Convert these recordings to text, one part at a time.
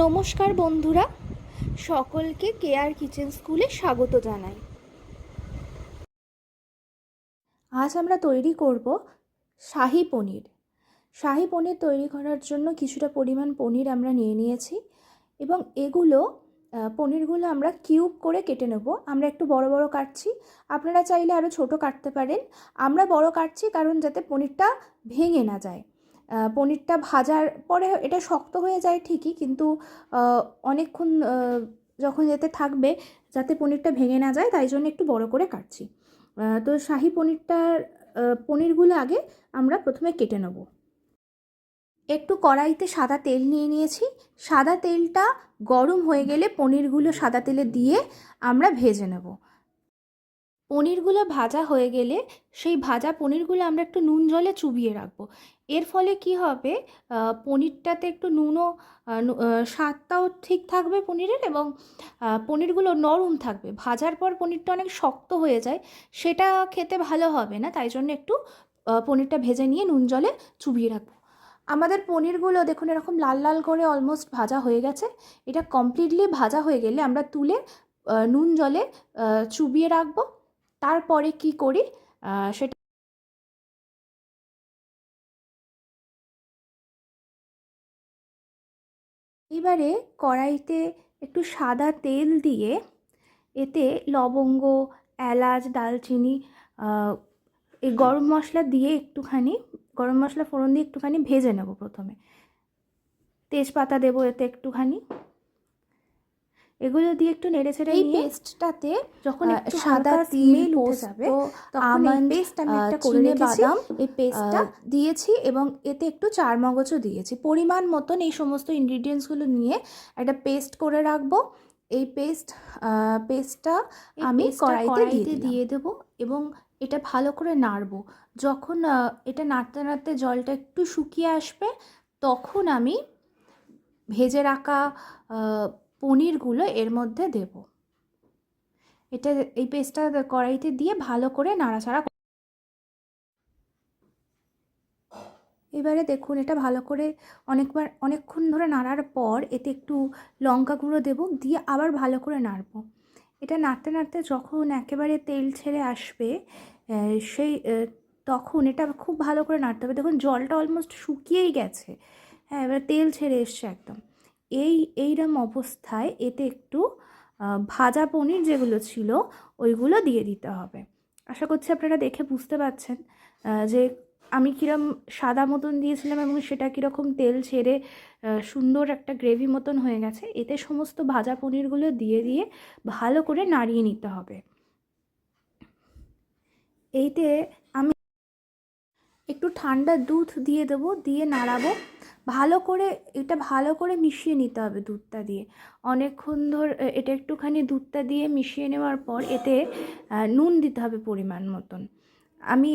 নমস্কার বন্ধুরা, সকলকে কেয়ার কিচেন স্কুলে স্বাগত জানাই। আজ আমরা তৈরি করব শাহি পনির। শাহি পনির তৈরি করার জন্য কিছুটা পরিমাণ পনির আমরা নিয়ে নিয়েছি এবং এগুলো পনিরগুলো আমরা কিউব করে কেটে নেব। আমরা একটু বড় বড় কাটছি। আপনারা চাইলে আরও ছোট কাটতে পারেন। আমরা বড় কাটছি কারণ যাতে পনিরটা ভেঙে না যায়। পনিরটা ভাজার পরে এটা শক্ত হয়ে যায় ঠিকই, কিন্তু অনেকক্ষণ যখন যেতে থাকবে যাতে পনিরটা ভেঙে না যায়, তাই জন্য একটু বড় করে কাটছি। তো শাহি পনিরটার পনিরগুলো আগে আমরা প্রথমে কেটে নেব। একটু কড়াইতে সাদা তেল নিয়ে নিয়েছি। সাদা তেলটা গরম হয়ে গেলে পনিরগুলো সাদা তেলে দিয়ে আমরা ভেজে নেব। পনিরগুলো ভাজা হয়ে গেলে সেই ভাজা পনিরগুলো আমরা একটু নুন জলে চুবিয়ে রাখব। এর ফলে কি হবে? পনিরটাতে একটু নুনও স্বাদটাও ঠিক থাকবে পনিরের এবং পনিরগুলো নরম থাকবে। ভাজার পর পনিরটা অনেক শক্ত হয়ে যায়, সেটা খেতে ভালো হবে না, তাই জন্য একটু পনিরটা ভেজে নিয়ে নুন জলে চুবিয়ে রাখব। আমাদের পনিরগুলো দেখুন এরকম লাল লাল করে অলমোস্ট ভাজা হয়ে গেছে। এটা কমপ্লিটলি ভাজা হয়ে গেলে আমরা তুলে নুন জলে চুবিয়ে রাখব। তারপরে কি করি? সেটা এবারে কড়াইতে একটু সাদা তেল দিয়ে এতে লবঙ্গ এলাচ দালচিনি এই গরম মশলা দিয়ে একটুখানি গরম মশলা ফোড়ন দিয়ে একটুখানি ভেজে নেব প্রথমে। তেজপাতা দেবো এতে একটুখানি। এগুলো দিয়ে একটু নেড়ে ছেড়ে এই পেস্টটাতে যখন একটু সাদা তিল, যাবে আমন্ড, পেস্ট আমি একটা করে বাদাম, এই পেস্টটা দিয়েছি এবং এতে একটু চার মগজও দিয়েছি। পরিমাণ মতন এই সমস্ত ইনগ্রিডিয়েন্টসগুলো নিয়ে একটা পেস্ট করে রাখব। এই পেস্ট পেস্টটা আমি কড়াইতে দিয়ে দিয়ে দেবো এবং এটা ভালো করে নাড়বো। যখন এটা নাড়তে নাড়তে জলটা একটু শুকিয়ে আসবে তখন আমি ভেজে রাখা পনিরগুলো এর মধ্যে দেব। এটা এই পেস্টটা কড়াইতে দিয়ে ভালো করে নাড়াচাড়া এবারে দেখুন এটা ভালো করে অনেকবার, অনেকক্ষণ ধরে নাড়ার পর এতে একটু লঙ্কা গুঁড়ো দেবো, দিয়ে আবার ভালো করে নাড়বো। এটা নাড়তে নাড়তে যখন একেবারে তেল ছেড়ে আসবে সেই তখন এটা খুব ভালো করে নাড়তে হবে। দেখুন জলটা অলমোস্ট শুকিয়েই গেছে। হ্যাঁ এবার তেল ছেড়ে এসছে একদম। এই এইরকম অবস্থায় এতে একটু ভাজা পনির যেগুলো ছিল, ওইগুলো দিয়ে দিতে হবে। আশা করছি আপনারা দেখে বুঝতে পারছেন যে আমি কিরম সাদা মতন দিয়েছিলাম এবং সেটা কীরকম তেল ছেড়ে সুন্দর একটা গ্রেভি মতন হয়ে গেছে, এতে সমস্ত ভাজা পনিরগুলো দিয়ে দিয়ে ভালো করে নাড়িয়ে নিতে হবে। এইতে আমি একটু ঠান্ডা দুধ দিয়ে দেবো, দিয়ে নাড়াবো। ভালো করে, এটা ভালো করে মিশিয়ে নিতে হবে দুধটা দিয়ে। অনেকক্ষণ ধর এটা একটুখানি দুধটা দিয়ে মিশিয়ে নেওয়ার পর এতে নুন দিতে হবে পরিমাণ মতন। আমি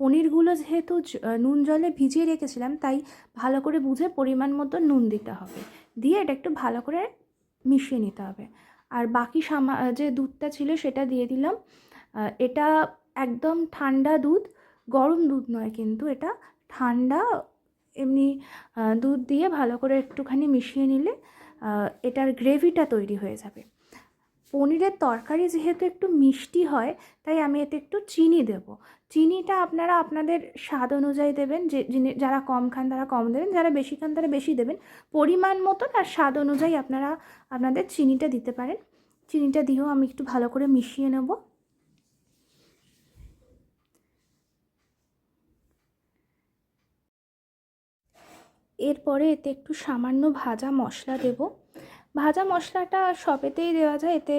পনিরগুলো যেহেতু নুন জলে ভিজিয়ে রেখেছিলাম, তাই ভালো করে বুঝে পরিমাণ মতো নুন দিতে হবে। দিয়ে এটা একটু ভালো করে মিশিয়ে নিতে হবে। আর বাকি সামা যে দুধটা ছিল সেটা দিয়ে দিলাম। এটা একদম ঠান্ডা দুধ, গরম দুধ নয় কিন্তু এটা ঠান্ডা এমনি দুধ দিয়ে ভালো করে একটুখানি মিশিয়ে নিলে এটার গ্রেভিটা তৈরি হয়ে যাবে। পনিরের তরকারি যেহেতু একটু মিষ্টি হয়, তাই আমি এতে একটু চিনি দেব। চিনিটা আপনারা আপনাদের স্বাদ অনুযায়ী দেবেন, যে, যিনি- যারা কম খান তারা কম দেবেন, যারা বেশি খান তারা বেশি দেবেন। পরিমাণ মতন আর স্বাদ অনুযায়ী আপনারা আপনাদের চিনিটা দিতে পারেন। চিনিটা দিয়েও আমি একটু ভালো করে মিশিয়ে নেব। এরপরে এতে একটু সামান্য ভাজা মশলা দেব। ভাজা মশলাটা সবেতেই দেওয়া যায়। এতে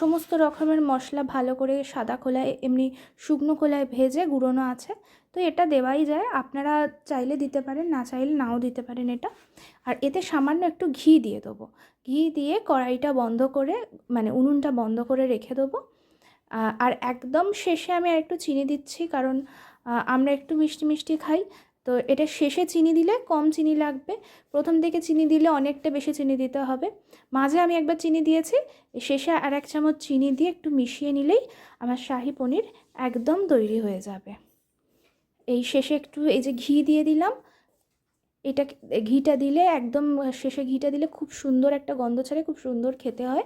সমস্ত রকমের মশলা ভালো করে সাদা খোলায়, এমনি শুকনো খোলায় ভেজে গুঁড়োনো আছে। তো এটা দেওয়াই যায়। আপনারা চাইলে দিতে পারেন, না চাইলে নাও দিতে পারেন এটা। আর এতে সামান্য একটু ঘি দিয়ে দেবো। ঘি দিয়ে কড়াইটা বন্ধ করে মানে উনুনটা বন্ধ করে রেখে দেবো। আর একদম শেষে আমি আর একটু চিনি দিচ্ছি, কারণ আমরা একটু মিষ্টি মিষ্টি খাই। তো এটা শেষে চিনি দিলে কম চিনি লাগবে। প্রথম থেকে চিনি দিলে অনেকটা বেশি চিনি দিতে হবে। মাঝে আমি একবার চিনি দিয়েছি, শেষে আর এক চামচ চিনি দিয়ে একটু মিশিয়ে নিলেই আমার শাহি পনির একদম তৈরি হয়ে যাবে। এই শেষে একটু এই যে ঘি দিয়ে দিলাম, এটা ঘিটা দিলে একদম শেষে ঘিটা দিলে খুব সুন্দর একটা গন্ধ ছাড়ে, খুব সুন্দর খেতে হয়।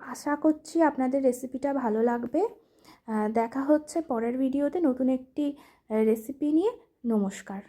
আশা করছি আপনাদের রেসিপিটা ভালো লাগবে। দেখা হচ্ছে পরের ভিডিওতে নতুন একটি রেসিপি নিয়ে। নমস্কার।